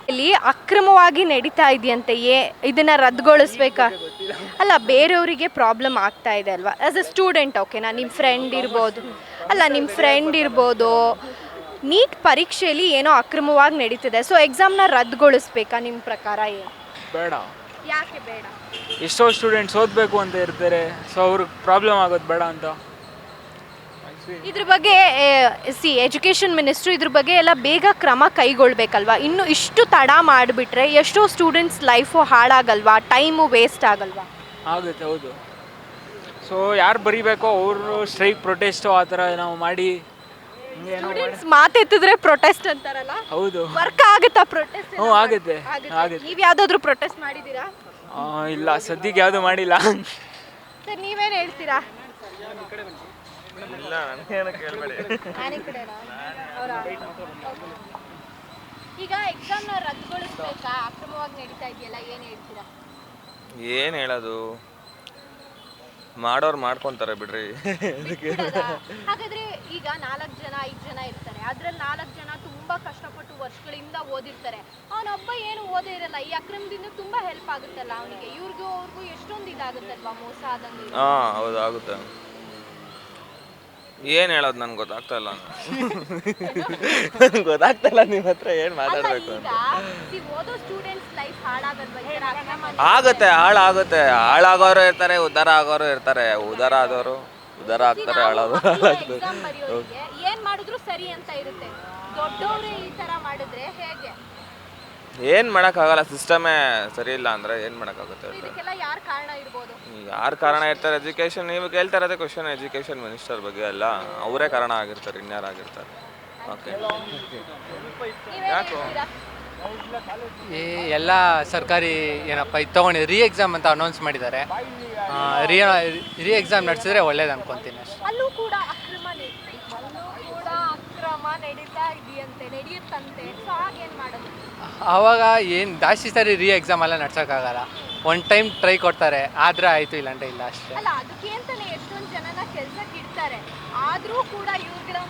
ಇಲ್ಲಿ ಅಕ್ರಮವಾಗಿ ನಡೀತಾ ಇದೆಯಂತೆ ಏ ಇದನ್ನ ರದ್ದುಗೊಳಿಸ್ಬೇಕಾ? ಅಲ್ಲ ಬೇರೆಯವರಿಗೆ ಪ್ರಾಬ್ಲಮ್ ಆಗ್ತಾ ಇದೆ ಅಲ್ವಾ? ಆಸ್ ಅ ಸ್ಟೂಡೆಂಟ್ ಓಕೆನಾ ನಿಮ್ಮ ಫ್ರೆಂಡ್ ಇರ್ಬೋದು. ಅಲ್ಲ ನಿಮ್ಮ ಫ್ರೆಂಡ್ ಇರ್ಬೋದು. ನೀಟ್ ಪರೀಕ್ಷೆಯಲ್ಲಿ ಏನೋ ಅಕ್ರಮವಾಗಿ ನಡೀತಿದೆ. ಸೊ ಎಕ್ಸಾಮ್ನ ರದ್ದುಗೊಳಿಸ್ಬೇಕಾ ನಿಮ್ಮ ಪ್ರಕಾರ ಏನು? ಬೇಡ. ಯಾಕೆ ಬೇಡ? ಎಷ್ಟೋ ಸ್ಟೂಡೆಂಟ್ಸ್ ಓದಬೇಕು ಅಂತ ಇರ್ತಾರೆ. ಸೊ ಅವ್ರಿಗೆ ಪ್ರಾಬ್ಲಮ್ ಆಗೋದು ಬೇಡ ಅಂತ. ಇದ್ರ ಬಗ್ಗೆ ಸಿ ಎಜುಕೇಷನ್ ಮಿನಿಸ್ಟ್ರು ಇದ್ರ ಬಗ್ಗೆ ಎಲ್ಲ ಬೇಗ ಕ್ರಮ ಕೈಗೊಳ್ಬೇಕಲ್ವಾ? ಇನ್ನು ಇಷ್ಟು ತಡ ಮಾಡಿಬಿಟ್ರೆ ಎಷ್ಟೋ ಸ್ಟೂಡೆಂಟ್ಸ್ ಲೈಫು ಹಾಳಾಗಲ್ವಾ? ಟೈಮು ವೇಸ್ಟ್ ಆಗಲ್ವಾ? ಆಗುತ್ತೆ ಹೌದು. ಸೊ ಯಾರು ಬರೀಬೇಕೋ ಅವರು ಸ್ಟ್ರೈಕ್ ಪ್ರೊಟೆಸ್ಟ್ ಆ ಥರ ನಾವು ಮಾಡಿ ಸ್ಟೂಡೆಂಟ್ಸ್ ಮಾತೆತ್ತಿದ್ರೆ ಪ್ರೊಟೆಸ್ಟ್ ಅಂತಾರಲ್ಲ? ಹೌದು. ವರ್ಕ್ ಆಗುತ್ತಾ ಪ್ರೊಟೆಸ್ಟ್ ಹ್ಞೂ ಆಗುತ್ತೆ ಆಗುತ್ತೆ. ನೀವು ಯಾವುದಾದ್ರೂ ಪ್ರೊಟೆಸ್ಟ್ ಮಾಡಿದ್ದೀರಾ? ಇಲ್ಲ ಸದ್ಯಕ್ಕೆ ಯಾವುದು ಮಾಡಿಲ್ಲ. ಸರ್ ನೀವೇನು ಹೇಳ್ತೀರಾ? ನಾನೇ ಕಡೆನಾ? ಕೇಳಬೇಡಿ. ಈಗ ಎಕ್ಸಾಮ್ನ ರದ್ದುಗೊಳಿಸ್ಬೇಕಾ? ಅಕ್ರಮವಾಗಿ ನಡೀತಾ ಇದೆಯಲ್ಲ ಏನು ಹೇಳ್ತೀರಾ? ಏನು ಹೇಳೋದು? ಮಾಡೋರು ಮಾಡ್ಕೊಂತಾರೆ ಬಿಡ್ರಿ? ಹಾಗಾದ್ರೆ ಈಗ ನಾಲ್ಕು ಜನ ಐದು ಜನ ಇರ್ತಾರೆ. ಅದ್ರಲ್ಲಿ ನಾಲ್ಕು ಜನ ತುಂಬಾ ಕಷ್ಟಪಟ್ಟು ವರ್ಷಗಳಿಂದ ಓದಿರ್ತಾರೆ. ಅವನೊಬ್ಬ ಏನು ಓದೇ ಇರಲ್ಲ. ಈ ಅಕ್ರಮದಿಂದ ತುಂಬಾ ಹೆಲ್ಪ್ ಆಗುತ್ತಲ್ಲ ಅವನಿಗೆ. ಇವ್ರಿಗೂ ಅವ್ರಿಗೂ ಎಷ್ಟೊಂದು ಇದಾಗುತ್ತಲ್ವಾ ಮೋಸ ಆದಂಗೆ? ಹಾ ಹೌದು ಆಗುತ್ತೆ. ಏನು ಹೇಳೋದು ನನ್ಗೆ ಗೊತ್ತಾಗ್ತಾ ಇಲ್ಲ ಗೊತ್ತಾಗ್ತಾ ಇಲ್ಲ ನಿಮ್ಮ ಹತ್ರ ಏನು ಮಾತಾಡ್ಬೇಕು ಆಗುತ್ತೆ ಹಾಳಾಗುತ್ತೆ. ಹಾಳಾಗೋರು ಇರ್ತಾರೆ ಉದ್ಧಾರ ಆಗೋರು ಇರ್ತಾರೆ. ಉದ್ಧಾರ ಆದವರು ಉದ್ಧಾರ ಆಗ್ತಾರೆ ಹಾಳಾದವರು ಹಾಳಾಗ್ತಾರೆ ಏನ್ ಮಾಡಿದ್ರು ಸರಿ ಅಂತ ಇರುತ್ತೆ. ದೊಡ್ಡವರು ಈ ತರ ಮಾಡಿದ್ರೆ ಹೇಗೆ? ಏನು ಮಾಡೋಕ್ಕಾಗಲ್ಲ ಸಿಸ್ಟಮೇ ಸರಿ ಇಲ್ಲ ಅಂದರೆ ಏನು ಮಾಡೋಕ್ಕಾಗುತ್ತೆ ಆಗುತ್ತೆ ಇದಕ್ಕೆಲ್ಲ ಯಾರು ಕಾರಣ ಇರ್ಬೋದು? ಯಾರು ಕಾರಣ ಇರ್ತಾರೆ ಎಜುಕೇಷನ್ ನೀವು ಕೇಳ್ತಾ ಇರೋದೇ ಕ್ವಶನ್ ಎಜುಕೇಷನ್ ಮಿನಿಸ್ಟರ್ ಬಗ್ಗೆ ಅಲ್ಲ ಅವರೇ ಕಾರಣ ಆಗಿರ್ತಾರೆ ಇನ್ಯಾರು ಆಗಿರ್ತಾರೆ. ಓಕೆ ನೀವೇನ್ ಹೇಳ್ತೀರಾ? ಈ ಎಲ್ಲ ಸರ್ಕಾರಿ ಏನಪ್ಪ ಇದು ತೊಗೊಂಡಿದ್ದು ರೀ ಎಕ್ಸಾಮ್ ಅಂತ ಅನೌನ್ಸ್ ಮಾಡಿದ್ದಾರೆ. ರೀ ರೀ ಎಕ್ಸಾಮ್ ನಡೆಸಿದ್ರೆ ಒಳ್ಳೇದು ಅನ್ಕೊತೀನಿ ಅಷ್ಟೇ. ಅಲ್ಲೂ ಕೂಡ ಅಕ್ರಮ ನಡೀತಾ ಅಲ್ಲೂ ಕೂಡ ಅಕ್ರಮ ನಡೀತಾ ಇದೆಯಂತೆ ನಡೆಯುತ್ತಂತೆ. ಸೊ ಹಾಗೇನ್ ಮಾಡೋದು? ಆವಾಗ ಏನು ಜಾಸ್ತಿ ಸರಿ ರೀ ಎಕ್ಸಾಮ್ ಎಲ್ಲ ನಡ್ಸೋಕ್ಕಾಗಲ್ಲ. ಒನ್ ಟೈಮ್ ಟ್ರೈ ಕೊಡ್ತಾರೆ ಆದರೆ ಆಯಿತು ಇಲ್ಲ ಇಲ್ಲಾಂದ್ರೆ ಇಲ್ಲ ಅಷ್ಟೇ. ಅಲ್ಲ ಅದಕ್ಕೆ ಅಂತಾನೆ ಎಷ್ಟೊಂದು ಜನನ ಕೆಲ್ಸಕ್ಕೆ ಇಡ್ತಾರೆ ಆದ್ರೂ ಕೂಡ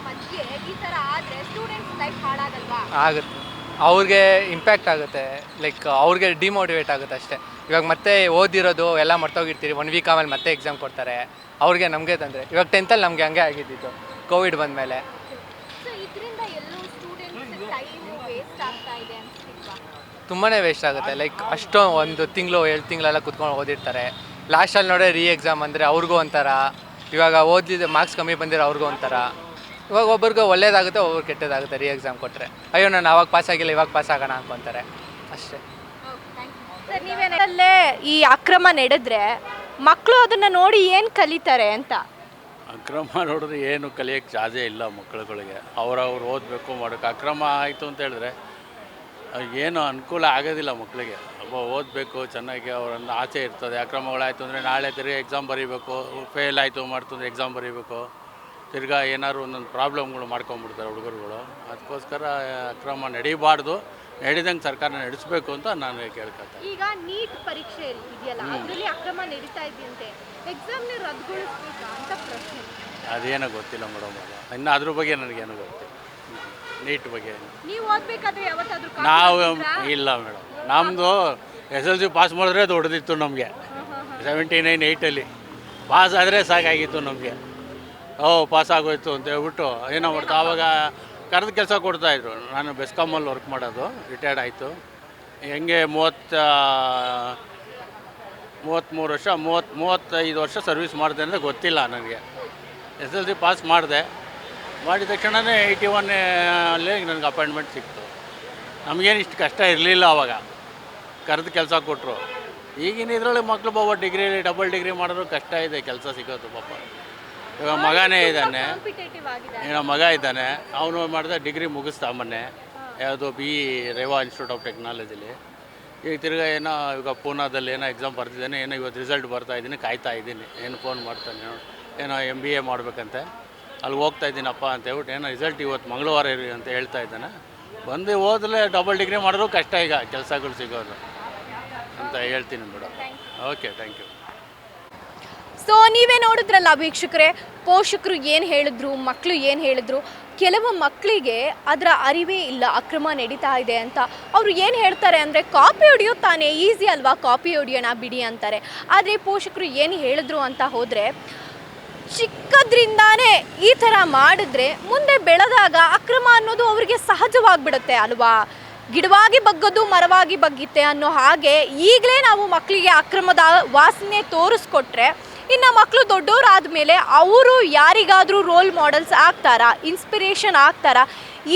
ಮಧ್ಯೆ ಈ ತರ ಆದ್ರೆ ಸ್ಟೂಡೆಂಟ್ಸ್ ಲೈಫ್ ಹಾಳಾಗಲ್ವಾ? ಆಗುತ್ತೆ. ಅವ್ರಿಗೆ ಇಂಪ್ಯಾಕ್ಟ್ ಆಗುತ್ತೆ ಲೈಕ್ ಅವ್ರಿಗೆ ಡಿಮೋಟಿವೇಟ್ ಆಗುತ್ತೆ ಅಷ್ಟೇ. ಇವಾಗ ಮತ್ತೆ ಓದಿರೋದು ಎಲ್ಲ ಮರ್ತೋಗಿರ್ತೀರಿ ಒನ್ ವೀಕ್ ಆಮೇಲೆ ಮತ್ತೆ ಎಕ್ಸಾಮ್ ಕೊಡ್ತಾರೆ ಅವ್ರಿಗೆ ನಮಗೆ ತಂದರೆ. ಇವಾಗ ಟೆಂತಲ್ಲಿ ನಮಗೆ ಹಂಗೆ ಆಗಿದ್ದಿತ್ತು ಕೋವಿಡ್ ಬಂದಮೇಲೆ ಸೊ ಇದರಿಂದ ಎಲ್ಲೂ ಸ್ಟೂಡೆಂಟ್ಸ್ ಟೈಮ್ ವೇಸ್ಟ್ ಆಗ್ತಾ ಇದೆ ಅನ್ಸ್ತಿಲ್ವಾ ತುಂಬಾ ವೇಸ್ಟ್ ಆಗುತ್ತೆ. ಲೈಕ್ ಅಷ್ಟೋ ಒಂದು ತಿಂಗಳು ಎರಡು ತಿಂಗಳೆಲ್ಲ ಕುತ್ಕೊಂಡು ಓದಿರ್ತಾರೆ. ಲಾಸ್ಟಲ್ಲಿ ನೋಡೇ ರೀ ಎಕ್ಸಾಮ್ ಅಂದರೆ ಅವ್ರಿಗೂ ಒಂಥರ. ಇವಾಗ ಓದಿದ ಮಾರ್ಕ್ಸ್ ಕಮ್ಮಿ ಬಂದಿರೋ ಅವ್ರಿಗೂ ಒಂಥರ. ಇವಾಗ ಒಬ್ರಿಗೆ ಒಳ್ಳೇದಾಗುತ್ತೆ ಒಬ್ಬರು ಕೆಟ್ಟದಾಗುತ್ತೆ ರೀ ಎಕ್ಸಾಮ್ ಕೊಟ್ಟರೆ ಅಯ್ಯೋ ನಾನು ಅವಾಗ ಪಾಸ್ ಆಗಿಲ್ಲ ಇವಾಗ ಪಾಸ್ ಆಗೋಣ ಅನ್ಕೊತಾರೆ. ಅಷ್ಟೇ. ಸರ್ ನೀವೇನಲ್ಲೇ ಈ ಅಕ್ರಮ ನಡೆದ್ರೆ ಮಕ್ಕಳು ಅದನ್ನು ನೋಡಿ ಏನು ಕಲಿತಾರೆ ಅಂತ? ಅಕ್ರಮ ನೋಡಿದ್ರೆ ಏನು ಕಲಿಯೋಕ್ಕೆ ಸಾಧ್ಯ ಇಲ್ಲ ಮಕ್ಕಳುಗಳಿಗೆ. ಅವ್ರವ್ರು ಓದಬೇಕು ಮಾಡೋಕ್ಕೆ ಅಕ್ರಮ ಆಯಿತು ಅಂತ ಹೇಳಿದ್ರೆ ಏನು ಅನುಕೂಲ ಆಗೋದಿಲ್ಲ ಮಕ್ಕಳಿಗೆ ಒಬ್ಬ ಓದಬೇಕು ಚೆನ್ನಾಗಿ ಅವರನ್ನು ಆಸೆ ಇರ್ತದೆ. ಅಕ್ರಮಗಳಾಯಿತು ಅಂದರೆ ನಾಳೆ ತಿರ್ಗಿ ಎಕ್ಸಾಮ್ ಬರೀಬೇಕು ಫೇಲ್ ಆಯಿತು ಮಾಡ್ತು ಅಂದರೆ ಎಕ್ಸಾಮ್ ಬರೀಬೇಕು. ತಿರ್ಗಾ ಏನಾದ್ರು ಒಂದೊಂದು ಪ್ರಾಬ್ಲಮ್ಗಳು ಮಾಡ್ಕೊಂಬಿಡ್ತಾರೆ ಹುಡುಗರುಗಳು. ಅದಕ್ಕೋಸ್ಕರ ಅಕ್ರಮ ನಡೀಬಾರ್ದು. ನಡೆದಂಗೆ ಸರ್ಕಾರ ನಡೆಸಬೇಕು ಅಂತ ನಾನು ಕೇಳ್ಕೊಳ್ತೇನೆ ಈಗ ನೀಟ್ ಪರೀಕ್ಷೆ ಇದೆಯಲ್ಲ ಅದರಲ್ಲಿ ಅಕ್ರಮ ನಡೀತಾ ಇದೆಯಂತೆ. ಎಕ್ಸಾಮ್ನ ರದ್ದುಗೊಳಿಸ್ಬೇಕಾ ಅಂತ ಪ್ರಶ್ನೆ. ಅದೇನೋ ಗೊತ್ತಿಲ್ಲ ಮೇಡಮ್ ಅದು. ಇನ್ನು ಅದ್ರ ಬಗ್ಗೆ ನನಗೇನು ಗೊತ್ತಿಲ್ಲ. ನೀಟ್ ಬಗ್ಗೆ ನೀವು ಓದ್ಬೇಕಾದ್ರೆ ಯಾವತ್ತಾದ್ರೂ ನಾವು ಇಲ್ಲ ಮೇಡಮ್. ನಮ್ಮದು ಎಸ್ ಎಲ್ ಸಿ ಪಾಸ್ ಮಾಡಿದ್ರೆ ದೊಡ್ಡದಿತ್ತು ನಮಗೆ. Seventy nine ಏಯ್ಟಲ್ಲಿ. ಪಾಸ್ ಆದರೆ ಸಾಕಾಗಿತ್ತು ನಮಗೆ. ಓ ಪಾಸ್ ಆಗೋಯ್ತು ಅಂತ ಹೇಳ್ಬಿಟ್ಟು ಏನೋ ಮಾಡ್ತಾ ಆವಾಗ ಕರೆದ ಕೆಲಸ ಕೊಡ್ತಾಯಿದ್ರು ನಾನು ಬೆಸ್ಕಾಮಲ್ಲಿ ವರ್ಕ್ ಮಾಡೋದು. ರಿಟೈರ್ಡ್ ಆಯಿತು. ಹೆಂಗೆ ಮೂವತ್ತ ಮೂವತ್ತ್ಮೂರು ವರ್ಷ ಮೂವತ್ತು ಮೂವತ್ತೈದು ವರ್ಷ ಸರ್ವಿಸ್ ಮಾಡಿದೆ ಅಂದರೆ ಗೊತ್ತಿಲ್ಲ ನನಗೆ. ಎಸ್ ಎಲ್ ಸಿ ಪಾಸ್ ಮಾಡಿದೆ. ಮಾಡಿದ ತಕ್ಷಣವೇ ಏಯ್ಟಿ ಒನ್ ಅಲ್ಲಿ ನನಗೆ ಅಪಾಯಿಂಟ್ಮೆಂಟ್ ಸಿಕ್ತು. ನಮಗೇನು ಇಷ್ಟು ಕಷ್ಟ ಇರಲಿಲ್ಲ ಆವಾಗ ಕರೆದು ಕೆಲಸ ಕೊಟ್ಟರು ಈಗಿನ ಇದರಲ್ಲಿ ಮಕ್ಕಳು ಬಾಬು ಡಿಗ್ರಿ ಡಬಲ್ ಡಿಗ್ರಿ ಮಾಡಿದ್ರು ಕಷ್ಟ ಇದೆ ಕೆಲಸ ಸಿಗೋದು ಪಾಪ. ಇವಾಗ ಮಗನೇ ಇದ್ದಾನೆ. ಏನೋ ಮಗ ಇದ್ದಾನೆ. ಅವನು ಮಾಡಿದ ಡಿಗ್ರಿ ಮುಗಿಸ್ತಾ ಮೊನ್ನೆ. ಯಾವುದು ಬಿ ರೇವಾ ಇನ್ಸ್ಟಿಟ್ಯೂಟ್ ಆಫ್ ಟೆಕ್ನಾಲಜಿಲಿ. ಈಗ ತಿರ್ಗಾ ಏನೋ ಈಗ ಪೂನಾದಲ್ಲಿ ಏನೋ ಎಕ್ಸಾಮ್ ಬರ್ತಿದ್ದೇನೆ ಏನೋ ಇವತ್ತು ರಿಸಲ್ಟ್ ಬರ್ತಾ ಇದ್ದೀನಿ ಕಾಯ್ತಾ ಇದ್ದೀನಿ. ಏನು ಫೋನ್ ಮಾಡ್ತಾನೆ ಏನೋ ಎಂ ಬಿ ಎ ಮಾಡಬೇಕಂತೆ. ಅಲ್ಲಿ ಹೋಗ್ತಾ ಇದ್ದೀನಪ್ಪ ಅಂತ ಹೇಳ್ಬಿಟ್ಟು, ಏನೋ ರಿಸಲ್ಟ್ ಇವತ್ತು ಮಂಗಳವಾರ ಇರಿ ಅಂತ ಹೇಳ್ತಾ ಇದ್ದಾನೆ. ಬಂದು ಹೋದ್ರೆ ಡಬಲ್ ಡಿಗ್ರಿ ಮಾಡಿದ್ರು ಕಷ್ಟ ಈಗ, ಕೆಲಸಗಳು ಸಿಗೋದು ಅಂತ ಹೇಳ್ತೀನಿ madam okay thank you so ನೀವೇ ನೋಡಿದ್ರಲ್ಲ ವೀಕ್ಷಕರೇ, ಪೋಷಕರು ಏನು ಹೇಳಿದ್ರು ಮಕ್ಕಳು ಏನು ಹೇಳಿದ್ರು, ಕೆಲವು ಮಕ್ಕಳಿಗೆ ಅದರ ಅರಿವೇ ಇಲ್ಲ, ಅಕ್ರಮ ನಡೀತಾ ಇದೆ ಅಂತ. ಅವರು ಏನು ಹೇಳ್ತಾರೆ ಅಂದರೆ, ಕಾಪಿ ಹೊಡಿಯೋದು ತಾನೇ, ಈಸಿ ಅಲ್ವಾ, ಕಾಪಿ ಹೊಡಿಯೋಣ, ಬಿಡಿ ಅಂತಾರೆ. ಆದರೆ ಪೋಷಕರು ಏನು ಹೇಳಿದ್ರು ಅಂತ ಹೋದರೆ ಚಿಕ್ಕದ್ರಿಂದಾನೇ ಈ ಥರ ಮಾಡಿದ್ರೆ ಮುಂದೆ ಬೆಳೆದಾಗ ಅಕ್ರಮ ಅನ್ನೋದು ಅವರಿಗೆ ಸಹಜವಾಗಿಬಿಡುತ್ತೆ ಅಲ್ವಾ? ಗಿಡವಾಗಿ ಬಗ್ಗದು, ಮರವಾಗಿ ಬಗ್ಗಿತ್ತೆ ಅನ್ನೋ ಹಾಗೆ ಈಗಲೇ ನಾವು ಮಕ್ಕಳಿಗೆ ಅಕ್ರಮದ ವಾಸನೆ ತೋರಿಸ್ಕೊಟ್ರೆ ಇನ್ನು ಮಕ್ಕಳು ದೊಡ್ಡವರಾದ ಮೇಲೆ ಅವರು ಯಾರಿಗಾದರೂ ರೋಲ್ ಮಾಡೆಲ್ಸ್ ಆಗ್ತಾರಾ ಇನ್ಸ್ಪಿರೇಷನ್ ಆಗ್ತಾರಾ?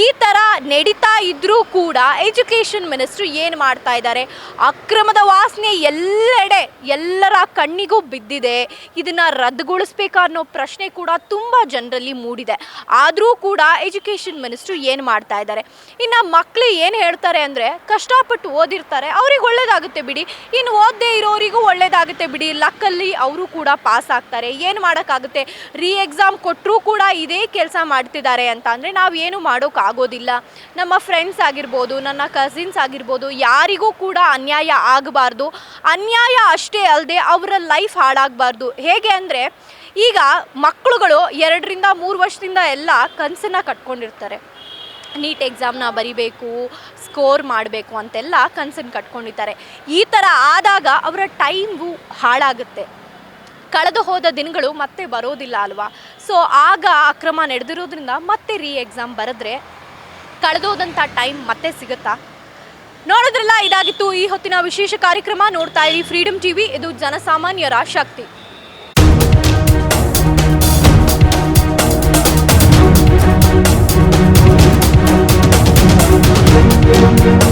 ಈ ಥರ ನಡೀತಾ ಇದ್ರೂ ಕೂಡ ಎಜುಕೇಷನ್ ಮಿನಿಸ್ಟ್ರು ಏನು ಮಾಡ್ತಾ ಇದ್ದಾರೆ? ಅಕ್ರಮದ ವಾಸನೆ ಎಲ್ಲೆಡೆ, ಎಲ್ಲರ ಕಣ್ಣಿಗೂ ಬಿದ್ದಿದೆ. ಇದನ್ನು ರದ್ದುಗೊಳಿಸ್ಬೇಕಾ ಅನ್ನೋ ಪ್ರಶ್ನೆ ಕೂಡ ತುಂಬ ಜನರಲ್ಲಿ ಮೂಡಿದೆ. ಆದರೂ ಕೂಡ ಎಜುಕೇಷನ್ ಮಿನಿಸ್ಟ್ರು ಏನು ಮಾಡ್ತಾ ಇದ್ದಾರೆ? ಇನ್ನು ಮಕ್ಕಳು ಏನು ಹೇಳ್ತಾರೆ ಅಂದರೆ, ಕಷ್ಟಪಟ್ಟು ಓದಿರ್ತಾರೆ, ಅವ್ರಿಗೆ ಒಳ್ಳೇದಾಗುತ್ತೆ ಬಿಡಿ. ಇನ್ನು ಓದದೇ ಇರೋರಿಗೂ ಒಳ್ಳೇದಾಗುತ್ತೆ ಬಿಡಿ. ಲಕ್ಕಲ್ಲಿ ಅವರು ಕೂಡ ಪಾಸ್ ಆಗ್ತಾರೆ. ಏನು ಮಾಡೋಕ್ಕಾಗುತ್ತೆ? ರೀ ಎಕ್ಸಾಮ್ ಕೊಟ್ಟರೂ ಕೂಡ ಇದೇ ಕೆಲಸ ಮಾಡ್ತಿದ್ದಾರೆ ಅಂತ. ಅಂದರೆ ನಾವು ಏನು ಮಾಡೋಕ್ಕಾಗೋದಿಲ್ಲ ನಮ್ಮ ಫ್ರೆಂಡ್ಸ್ ಆಗಿರ್ಬೋದು, ನನ್ನ ಕಸಿನ್ಸ್ ಆಗಿರ್ಬೋದು, ಯಾರಿಗೂ ಕೂಡ ಅನ್ಯಾಯ ಆಗಬಾರ್ದು. ಅನ್ಯಾಯ ಅಷ್ಟೇ ಅಲ್ಲದೆ ಅವರ ಲೈಫ್ ಹಾಳಾಗಬಾರ್ದು. ಹೇಗೆ ಅಂದರೆ, ಈಗ ಮಕ್ಕಳುಗಳು ಎರಡರಿಂದ ಮೂರು ವರ್ಷದಿಂದ ಎಲ್ಲ ಕನಸನ್ನು ಕಟ್ಕೊಂಡಿರ್ತಾರೆ. ನೀಟ್ ಎಕ್ಸಾಮ್ನ ಬರಿಬೇಕು ಸ್ಕೋರ್ ಮಾಡಬೇಕು ಅಂತೆಲ್ಲ ಕನಸನ್ನು ಕಟ್ಕೊಂಡಿದ್ದಾರೆ ಈ ಥರ ಆದಾಗ ಅವರ ಟೈಮು ಹಾಳಾಗುತ್ತೆ. ಕಳೆದು ಹೋದ ದಿನಗಳು ಮತ್ತೆ ಬರೋದಿಲ್ಲ ಅಲ್ವಾ? ಸೊ ಆಗ ಅಕ್ರಮ ನಡೆದಿರೋದ್ರಿಂದ ಮತ್ತೆ ರೀ ಎಕ್ಸಾಮ್ ಬರೆದ್ರೆ ಕಳೆದೋದಂಥ ಟೈಮ್ ಮತ್ತೆ ಸಿಗುತ್ತಾ? ನೋಡಿದ್ರಲ್ಲ ಇದಾಗಿತ್ತು. ಈ ಹೊತ್ತಿನ ವಿಶೇಷ ಕಾರ್ಯಕ್ರಮ ನೋಡ್ತಾ ಇರಿ. ಫ್ರೀಡಮ್ ಟಿವಿ ಇದು ಜನಸಾಮಾನ್ಯರ ಶಕ್ತಿ.